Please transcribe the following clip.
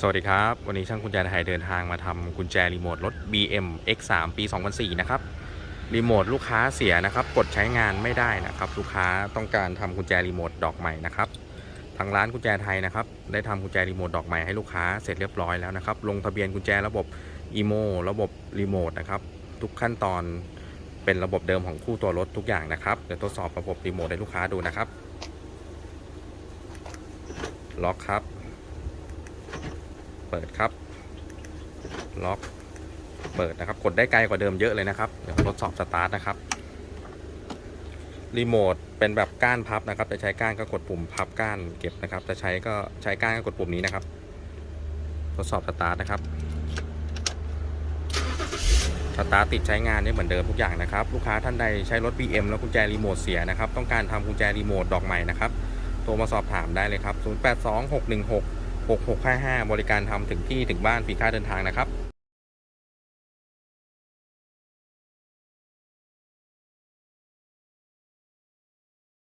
สวัสดีครับ วันนี้ช่างกุญแจไทยเดินทางมาทำกุญแจรีโมทรถ BM X3 ปี 2004 นะครับ รีโมทลูกค้าเสียนะครับ กดใช้งานไม่ได้นะครับ ลูกค้าต้องการทำกุญแจรีโมทดอกใหม่นะครับทางร้านกุญแจไทยนะครับ ได้ทำกุญแจรีโมทดอกใหม่ให้ลูกค้าเสร็จเรียบร้อยแล้วนะครับ ลงทะเบียนกุญแจระบบอีโมระบบรีโมทนะครับ ทุกขั้นตอนเป็นระบบเดิมของคู่ตัวรถทุกอย่างนะครับเดี๋ยวทดสอบระบบรีโมทให้ลูกค้าดูนะครับล็อกครับ เปิดครับ ล็อก เปิดนะครับ กดได้ไกลกว่าเดิมเยอะเลยนะครับ เดี๋ยวทดสอบสตาร์ทนะครับ รีโมทเป็นแบบก้านพับนะครับ จะใช้ก้านก็กดปุ่มพับก้านเก็บนะครับ จะใช้ก็ใช้ก้านก็กดปุ่มนี้นะครับ ทดสอบสตาร์ทนะครับ สตาร์ทติดใช้งานได้เหมือนเดิมทุกอย่างนะครับ ลูกค้าท่านใดใช้รถ BM แล้วกุญแจรีโมทเสียนะครับ ต้องการทำกุญแจรีโมทดอกใหม่นะครับ โทรมาสอบถามได้เลยครับ 082616 6655 บริการทำถึงที่ถึงบ้านฟรีค่าเดินทางนะครับ